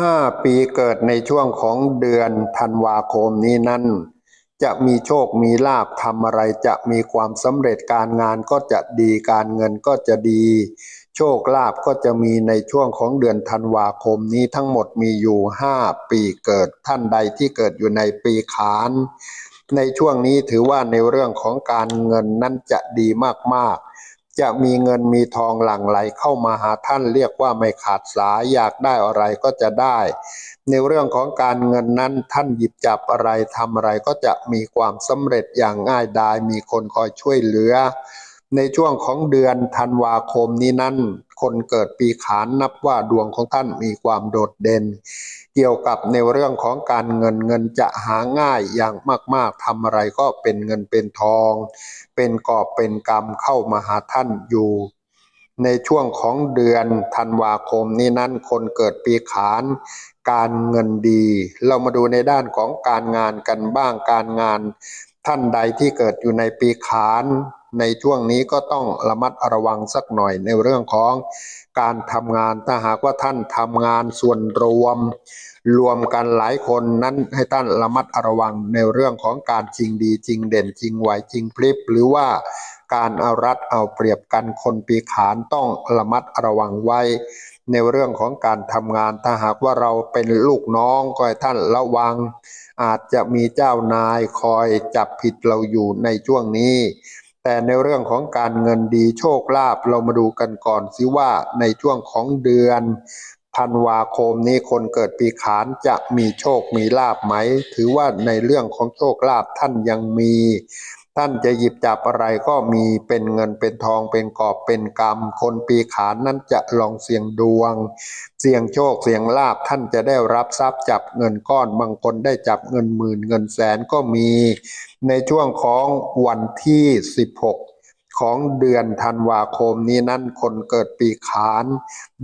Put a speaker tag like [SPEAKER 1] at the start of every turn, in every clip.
[SPEAKER 1] ห้าปีเกิดในช่วงของเดือนธันวาคมนี้นั้น จะมีโชคมีลาภทำอะไรจะมีความสำเร็จการงานก็จะดีการเงินก็จะดี โชคลาภก็จะมีในช่วงของเดือนธันวาคมนี้ทั้งหมดมีอยู่ห้าปีเกิดท่านใดที่เกิดอยู่ในปีขานในช่วงนี้ถือว่าในเรื่องของการเงินนั้นจะดีมากๆ จะมีเงินมีทองหลั่งไหลเข้ามาหาท่านเรียกว่าไม่ขาดสายอยากได้อะไรก็จะได้ ในเรื่องของการเงินนั้นท่านหยิบจับอะไรทำอะไรก็จะมีความสำเร็จอย่างง่ายดายมีคนคอยช่วยเหลือ ในช่วงของเดือนธันวาคมนี้นั้น คนเกิดปีขานนับว่าดวงของท่านมีความโดดเด่น เกี่ยวกับในเรื่องของการเงินเงินจะหาง่ายอย่างมากๆทำอะไรก็เป็นเงินเป็นทอง เป็นกอบเป็นกรรมเข้ามาหาท่านอยู่ในช่วงของเดือนธันวาคมนี้นั้นคนเกิดปีขาน การเงินดี เรามาดูในด้านของการงานกันบ้างการงาน ท่านใดที่เกิดอยู่ในปีขาน ในช่วงนี้ก็ต้องระมัดระวังสักหน่อยในเรื่องของการทำงานถ้าหากว่าท่านทำงานส่วนรวม รวมกันหลายคนนั้นให้ท่านระมัดระวังในเรื่องของการจริงดีจริงเด่นจริงไหวจริงพลิบหรือว่าการเอารัดเอาเปรียบกันคนปีขานต้องระมัดระวังไว้ ในเรื่องของการทำงานถ้าหากว่าเราเป็นลูกน้องก็ให้ท่านระวัง อาจจะมีเจ้านายคอยจับผิดเราอยู่ในช่วงนี้ แต่ในเรื่องของการเงินดีโชคลาภเรามาดูกันก่อนสิว่าในช่วงของเดือนธันวาคมนี้คนเกิดปีขานจะมีโชคมีลาภไหม ถือว่าในเรื่องของโชคลาภท่านยังมี ท่านจะหยิบจับอะไรก็มีเป็นเงินเป็นทองเป็นกอบเป็นกรรม คนปีขานนั้นจะลองเสี่ยงดวง เสี่ยงโชคเสี่ยงลาบท่านจะได้รับทรัพย์จับเงินก้อนบางคนได้จับเงินหมื่นเงินแสนก็มี ในช่วงของวันที่ 16 ของเดือนธันวาคมนี้นั้นคนเกิดปีขาน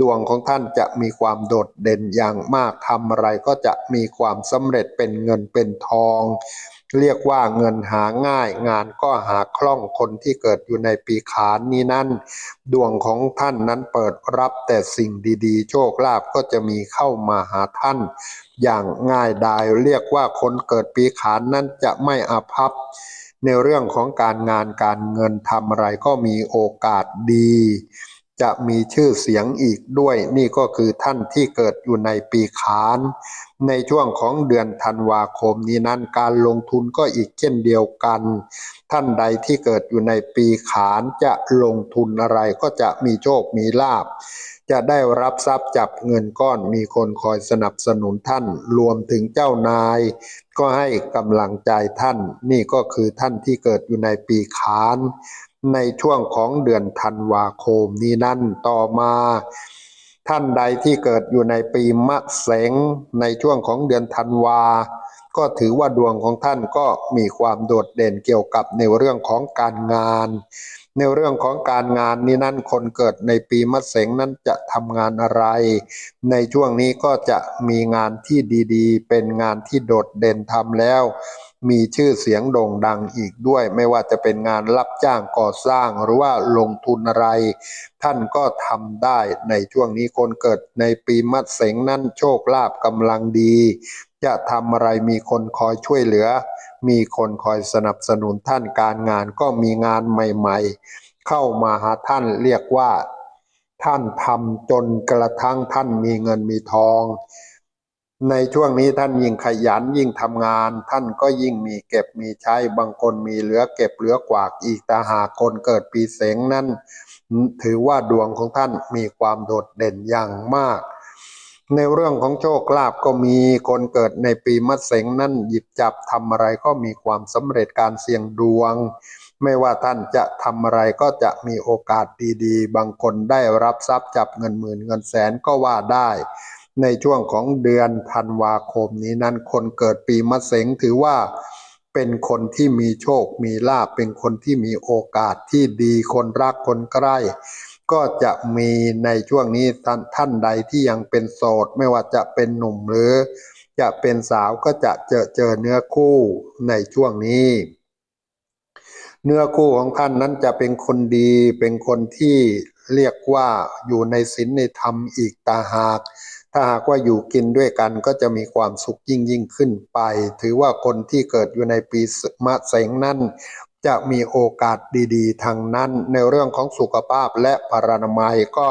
[SPEAKER 1] ดวงของท่านจะมีความโดดเด่นอย่างมากทำอะไรก็จะมีความสำเร็จเป็นเงินเป็นทอง เรียกว่าเงินหาง่ายงานก็หาคล่องคนที่เกิดอยู่ในปีขานนี้นั้น ดวงของท่านนั้นเปิดรับแต่สิ่งดีๆ โชคลาภก็จะมีเข้ามาหาท่าน อย่างง่ายดายเรียกว่าคนเกิดปีขานนั้นจะไม่อาภัพ ในเรื่องของการงานการเงินทำอะไรก็มีโอกาสดี จะมีชื่อเสียงอีกด้วย นี่ก็คือท่านที่เกิดอยู่ในปีขาน ในช่วงของเดือนธันวาคมนี้นั้นการลงทุนก็อีกเช่นเดียวกัน ท่านใดที่เกิดอยู่ในปีขานจะลงทุนอะไรก็จะมีโชคมีลาภจะได้รับทรัพย์จับเงินก้อนมีคนคอยสนับสนุนท่าน รวมถึงเจ้านาย ก็ให้กำลังใจท่าน นี่ก็คือท่านที่เกิดอยู่ในปีขาน ในช่วงของเดือนธันวาคมนี้นั่นต่อมา ท่านใดที่เกิดอยู่ในปีมะเสงในช่วงของเดือนธันวา ก็ถือว่าดวงของท่านก็มีความโดดเด่นเกี่ยวกับในเรื่องของการงาน ในเรื่องของการงานนี้นั่นคนเกิดในปีมะเสงนั้นจะทำงานอะไร ในช่วงนี้ก็จะมีงานที่ดีๆ เป็นงานที่โดดเด่นทำแล้ว มีชื่อเสียงโด่งดังอีกด้วย ไม่ว่าจะเป็นงานรับจ้างก่อสร้างหรือว่าลงทุนอะไร ท่านก็ทำได้ในช่วงนี้คนเกิดในปีมะเสงนั้นโชคลาภกำลังดี จะทำอะไรมีคนคอยช่วยเหลือ มีคนคอยสนับสนุนท่านการงานก็มีงานใหม่ๆ เข้ามาหาท่านเรียกว่า ท่านทำจนกระทั่งท่านมีเงินมีทอง ในช่วงนี้ท่านยิ่งขยันยิ่งทำงาน ท่านก็ยิ่งมีเก็บมีใช้บางคนมีเหลือเก็บเหลือกวากอีกแต่หากคนเกิดปีเสงนั้น ถือว่าดวงของท่านมีความโดดเด่นอย่างมาก ในเรื่องของโชคลาภก็มีคนเกิดในปีมะเสงนั้นหยิบจับทำอะไรก็มีความสำเร็จการเสี่ยงดวง ไม่ว่าท่านจะทำอะไรก็จะมีโอกาสดีๆ บางคนได้รับทรัพย์จับเงินหมื่นเงินแสนก็ว่าได้ ในช่วงของเดือนธันวาคมนี้นั้นคนเกิดปีมะเสงถือว่าเป็นคนที่มีโชค มีลาภเป็นคนที่มีโอกาสที่ดีคนรักคนใกล้ ก็จะมีในช่วงนี้ท่านท่านใดที่ยังเป็นโสด ไม่ว่าจะเป็นหนุ่มหรือ จะเป็นสาวก็จะเจอเจอเนื้อคู่ในช่วงนี้ เนื้อคู่ของท่านนั้นจะเป็นคนดีเป็นคนที่เรียกว่าอยู่ในศีลในธรรมอีกตาหาก ถ้าหากว่าอยู่กินด้วยกันก็จะมีความสุขยิ่งยิ่งขึ้นไป ถือว่าคนที่เกิดอยู่ในปีมะเสงนั้นจะมีโอกาสดีๆ ทางนั้นในเรื่องของสุขภาพและปรนามัยก็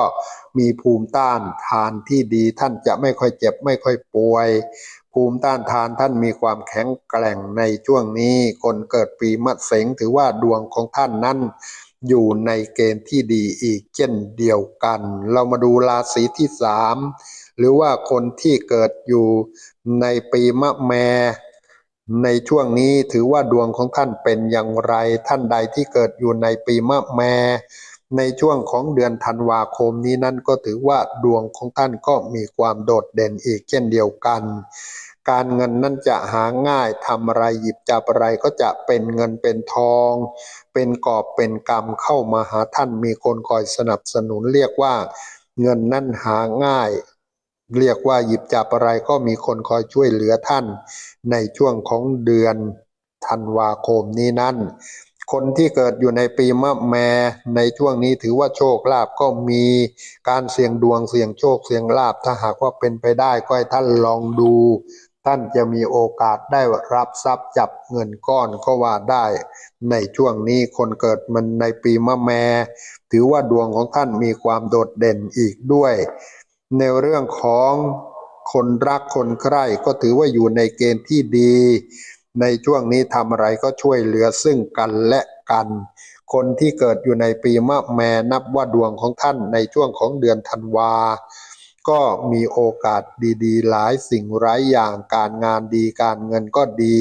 [SPEAKER 1] มีภูมิต้านทานที่ดีท่านจะไม่ค่อยเจ็บไม่ค่อยป่วย ภูมิต้านทานท่านมีความแข็งแกร่งในช่วงนี้ คนเกิดปีมะเสงถือว่าดวงของท่านนั้น อยู่ในเกณฑ์ที่ดีอีกเช่นเดียวกัน เรามาดูราศีที่สาม หรือว่าคนที่เกิดอยู่ในปีมะแม ในช่วงนี้ถือว่าดวงของท่านเป็นอย่างไร ท่านใดที่เกิดอยู่ในปีมะแม ในช่วงของเดือนธันวาคมนี้นั่นก็ถือว่าดวงของท่านก็มีความโดดเด่นอีกเช่นเดียวกัน การเงินนั่นจะหาง่ายทำอะไรหยิบจับอะไรก็จะเป็นเงินเป็นทอง เป็นกอบเป็นกรรมเข้ามาหาท่านมีคนคอยสนับสนุนเรียกว่าเงินนั่นหาง่าย เรียกว่าหยิบจับอะไรก็มีคนคอยช่วยเหลือท่าน ในช่วงของเดือนธันวาคมนี้นั่นคนที่เกิดอยู่ในปีมะแมในช่วงนี้ถือว่าโชคลาภก็มีการเสี่ยงดวงเสี่ยงโชคเสี่ยงลาภถ้าหากว่าเป็นไปได้ก็ให้ท่านลองดู ท่านจะมีโอกาสได้รับทรัพย์จับเงินก้อนก็ว่าได้ ในช่วงนี้คนเกิดมันในปีมะแม ถือว่าดวงของท่านมีความโดดเด่นอีกด้วย ในเรื่องของคนรักคนใคร่ก็ถือว่าอยู่ในเกณฑ์ที่ดี ในช่วงนี้ทำอะไรก็ช่วยเหลือซึ่งกันและกัน คนที่เกิดอยู่ในปีมะแม่นับว่าดวงของท่านในช่วงของเดือนธันวา ก็มีโอกาสดีๆ หลายสิ่งหลายอย่างการงานดีการเงินก็ดี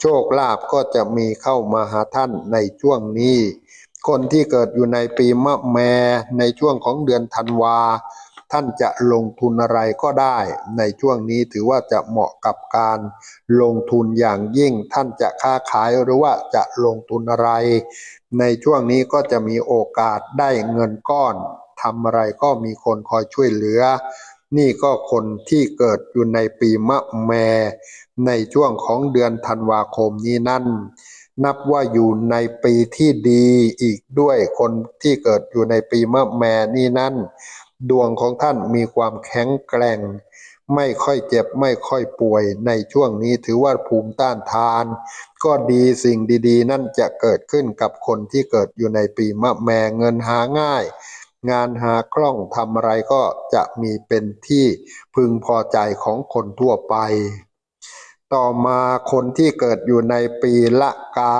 [SPEAKER 1] โชคลาภก็จะมีเข้ามาหาท่านในช่วงนี้ คนที่เกิดอยู่ในปีมะแม่ในช่วงของเดือนธันวา ท่านจะลงทุนอะไรก็ได้ ในช่วงนี้ถือว่าจะเหมาะกับการลงทุนอย่างยิ่ง ท่านจะค้าขายหรือว่าจะลงทุนอะไร ในช่วงนี้ก็จะมีโอกาสได้เงินก้อนทำอะไรก็มีคนคอยช่วยเหลือ นี่ก็คนที่เกิดอยู่ในปีมะแม ในช่วงของเดือนธันวาคมนี้นั่นนับว่าอยู่ในปีที่ดีอีกด้วยคนที่เกิดอยู่ในปีมะแมนี่นั่น ดวงของท่านมีความแข็งแกร่ง ไม่ค่อยเจ็บไม่ค่อยป่วย ในช่วงนี้ถือว่าภูมิต้านทาน ก็ดีสิ่งดีๆ นั่นจะเกิดขึ้นกับคนที่เกิดอยู่ในปีมะแมเงินหาง่าย งานหาคล่องทำอะไรก็จะมีเป็นที่พึงพอใจของคนทั่วไป ต่อมาคนที่เกิดอยู่ในปีละกา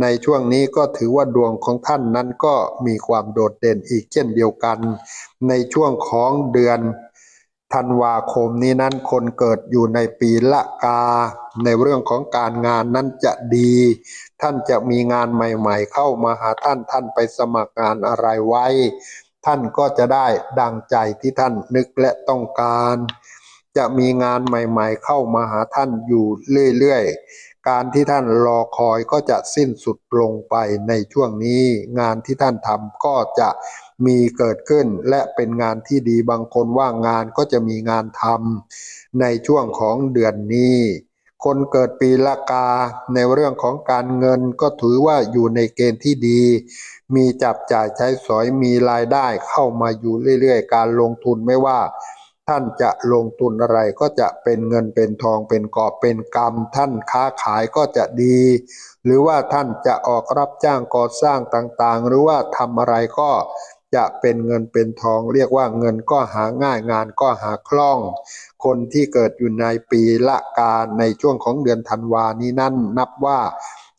[SPEAKER 1] ในช่วงนี้ก็ถือว่าดวงของท่านนั้นก็มีความโดดเด่นอีกเช่นเดียวกัน ในช่วงของเดือนธันวาคมนี้นั้นคนเกิดอยู่ในปีละกา ในเรื่องของการงานนั้นจะดี ท่านจะมีงานใหม่ๆ เข้ามาหาท่านท่านไปสมัครงานอะไรไว้ ท่านก็จะได้ดังใจที่ท่านนึกและต้องการ จะมีงานใหม่ๆ เข้ามาหาท่านอยู่เรื่อยๆ การที่ท่านรอคอยก็จะสิ้นสุดลงไปในช่วงนี้ งานที่ท่านทำก็จะมีเกิดขึ้น และเป็นงานที่ดีบางคนว่างงานก็จะมีงานทำในช่วงของเดือนนี้ คนเกิดปีละกาในเรื่องของการเงินก็ถือว่าอยู่ในเกณฑ์ที่ดี มีจับจ่ายใช้สอยมีรายได้เข้ามาอยู่เรื่อยๆ การลงทุนไม่ว่า ท่านจะลงทุนอะไรก็จะเป็นเงินเป็นทองเป็นกอบเป็นกรรม ท่านค้าขายก็จะดี หรือว่าท่านจะออกรับจ้างก่อสร้างต่างๆ หรือว่าทำอะไรก็จะเป็นเงินเป็นทอง เรียกว่าเงินก็หาง่ายงานก็หาคล่อง คนที่เกิดอยู่ในปีละกาในช่วงของเดือนธันวานี้นั่นนับว่า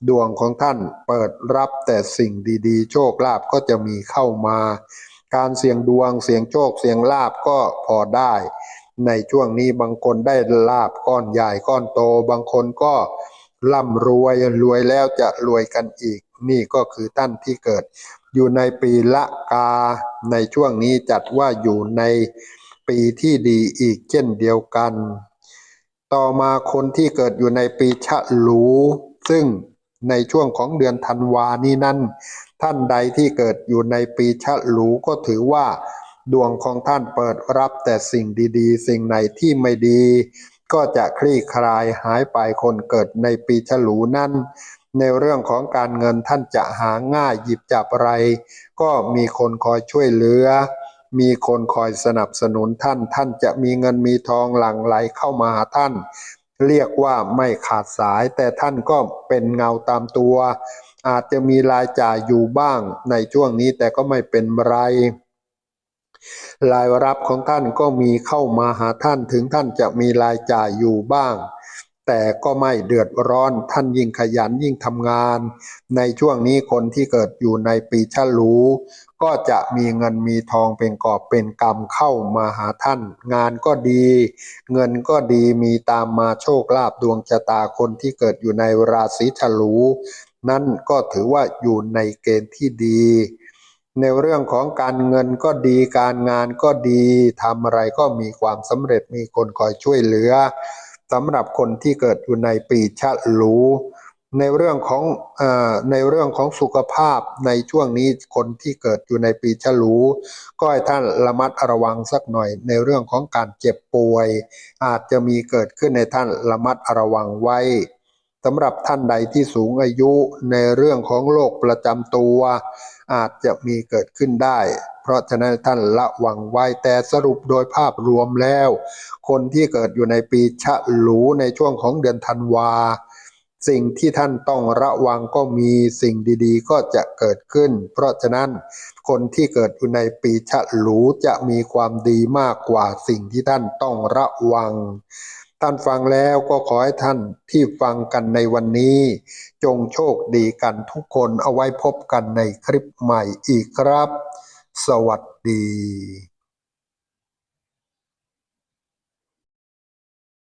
[SPEAKER 1] ดวงของท่านเปิดรับแต่สิ่งดีๆ โชคลาภก็จะมีเข้ามา การเสี่ยงดวง เสี่ยงโชค เสี่ยงลาบก็พอได้ ในช่วงนี้บางคนได้ลาบก้อนใหญ่ก้อนโต บางคนก็ร่ำรวยรวยแล้วจะรวยกันอีก นี่ก็คือท่านที่เกิด อยู่ในปีละกา ในช่วงนี้จัดว่าอยู่ในปีที่ดีอีกเช่นเดียวกัน ต่อมาคนที่เกิดอยู่ในปีฉลูซึ่ง ในช่วงของเดือนธันวานี้นั้น ท่านใดที่เกิดอยู่ในปีฉลูก็ถือว่าดวงของท่านเปิดรับแต่สิ่งดีๆ สิ่งไหนที่ไม่ดี ก็จะคลี่คลายหายไปคนเกิดในปีฉลูนั้น ในเรื่องของการเงินท่านจะหาง่ายหยิบจับอะไร ก็มีคนคอยช่วยเหลือ มีคนคอยสนับสนุนท่าน ท่านจะมีเงินมีทองหลั่งไหลเข้ามาหาท่าน เรียกว่าไม่ขาดสายแต่ท่านก็เป็นเงาตามตัว อาจจะมีรายจ่ายอยู่บ้างในช่วงนี้แต่ก็ไม่เป็นไรรายรับของท่านก็มีเข้ามาหาท่านถึงท่านจะมีรายจ่ายอยู่บ้าง แต่ก็ไม่เดือดร้อนท่านยิ่งขยันยิ่งทำงาน ในช่วงนี้คนที่เกิดอยู่ในปีฉลูก็จะมีเงินมีทองเป็นกอบเป็นกำเข้ามาหาท่าน งานก็ดี เงินก็ดีมีตามมาโชคลาภดวงชะตาคนที่เกิดอยู่ในราศีฉลูนั่นก็ถือว่าอยู่ในเกณฑ์ที่ดี ในเรื่องของการเงินก็ดีการงานก็ดีทำอะไรก็มีความสำเร็จมีคนคอยช่วยเหลือ สำหรับคนที่เกิดอยู่ในปีฉลูในเรื่องของเอ่อในเรื่องของสุขภาพในช่วงนี้คนที่เกิดอยู่ในปีฉลู ก็ให้ท่านระมัดระวังสักหน่อย ในเรื่องของการเจ็บป่วย อาจจะมีเกิดขึ้นในท่านระมัดระวังไว้สำหรับท่านใดที่สูงอายุในเรื่องของโรคประจำตัว อาจจะมีเกิดขึ้นได้ เพราะฉะนั้นท่านระวังไว้แต่สรุปโดยภาพรวมแล้ว คนที่เกิดอยู่ในปีฉลูในช่วงของเดือนธันวาสิ่งที่ท่านต้องระวังก็มีสิ่งดีๆ ก็จะเกิดขึ้น เพราะฉะนั้นคนที่เกิดอยู่ในปีฉลูจะมีความดีมากกว่าสิ่งที่ท่านต้องระวัง ท่านฟังแล้วก็ขอให้ท่านที่ฟังกันในวันนี้ จงโชคดีกันทุกคนเอาไว้พบกันในคลิปใหม่อีกครับ สวัสดี